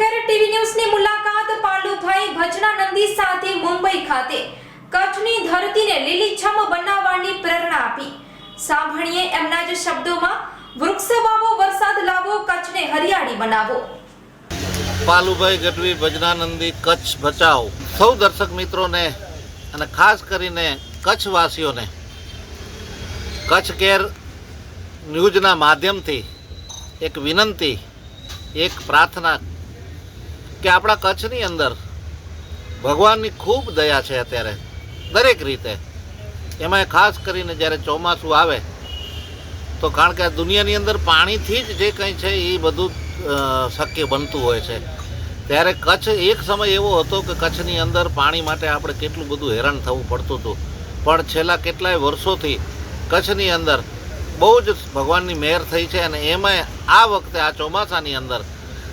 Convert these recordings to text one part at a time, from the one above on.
ખેર TV ન્યૂઝની મુલાકાત પાલુભાઈ ભજનાનંદી સાથે મુંબઈ ખાતે. કચ્છની ધરતીને લીલીછમ બનાવવાની પ્રેરણા આપી. સાંભળીએ એમના જ શબ્દોમાં, વૃક્ષ વાવો, વરસાદ લાવો, કચ્છને હરિયાળી બનાવો. પાલુભાઈ ગઢવી, ભજનાનંદી, કચ્છ બચાવ સૌ દર્શક મિત્રોને અને ખાસ કરીને કચ્છવાસીઓને, કચ્છ કેર ન્યૂઝના માધ્યમથી એક વિનંતી, એક પ્રાર્થના કે આપણા કચ્છની અંદર ભગવાનની ખૂબ દયા છે અત્યારે, દરેક રીતે. એમાં ખાસ કરીને જ્યારે ચોમાસું આવે, તો કારણ કે દુનિયાની અંદર પાણીથી જ જે કંઈ છે એ બધું શક્ય બનતું હોય છે. ત્યારે કચ્છ એક સમય એવો હતો કે કચ્છની અંદર પાણી માટે આપણે કેટલું બધું હેરાન થવું પડતું હતું. પણ છેલ્લા કેટલાય વર્ષોથી કચ્છની અંદર બહુ જ ભગવાનની મહેર થઈ છે અને એમાંય આ વખતે આ ચોમાસાની અંદર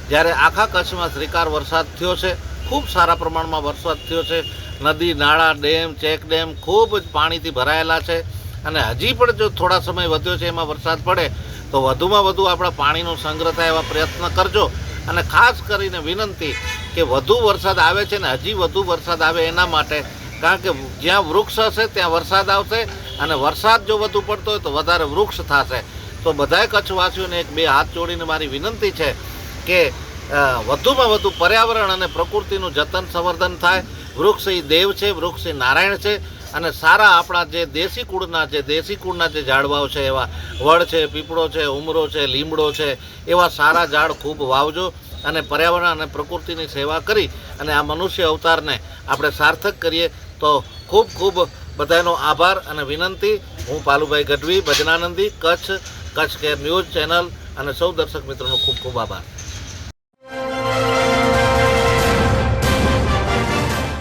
જ્યારે આખા કચ્છમાં શ્રીકાર વરસાદ થયો છે, ખૂબ સારા પ્રમાણમાં વરસાદ થયો છે. નદી, નાળા, ડેમ, ચેક ડેમ ખૂબ જ પાણીથી ભરાયેલા છે અને હજી પણ જો થોડા સમય વધ્યો છે એમાં વરસાદ પડે, તો વધુમાં વધુ આપણા પાણીનો સંગ્રહ થાય એવા પ્રયત્ન કરજો. અને ખાસ કરીને વિનંતી કે વધુ વરસાદ આવે છે ને હજી વધુ વરસાદ આવે એના માટે, કારણ કે જ્યાં વૃક્ષ હશે ત્યાં વરસાદ આવશે અને વરસાદ જો વધુ પડતો હોય તો વધારે વૃક્ષ થશે. તો બધાય કચ્છવાસીઓને એક બે હાથ જોડીને મારી વિનંતી છે કે વધુમાં વધુ પર્યાવરણ અને પ્રકૃતિનું જતન સંવર્ધન થાય. વૃક્ષ એ દેવ છે, વૃક્ષ એ નારાયણ છે અને સારા આપણા જે દેશી કુળના જે દેશી કુળના જે ઝાડવાઓ છે, એવા વડ છે, પીપળો છે, ઉમરો છે, લીમડો છે, એવા સારા ઝાડ ખૂબ વાવજો અને પર્યાવરણ અને પ્રકૃતિની સેવા કરી અને આ મનુષ્ય અવતારને આપણે સાર્થક કરીએ તો ખૂબ ખૂબ બધાનો આભાર અને વિનંતી. હું Palubhai Gadhvi, ભજનાનંદી, Kutch Kutch care news channel અને સૌ દર્શક મિત્રોનો ખૂબ ખૂબ આભાર.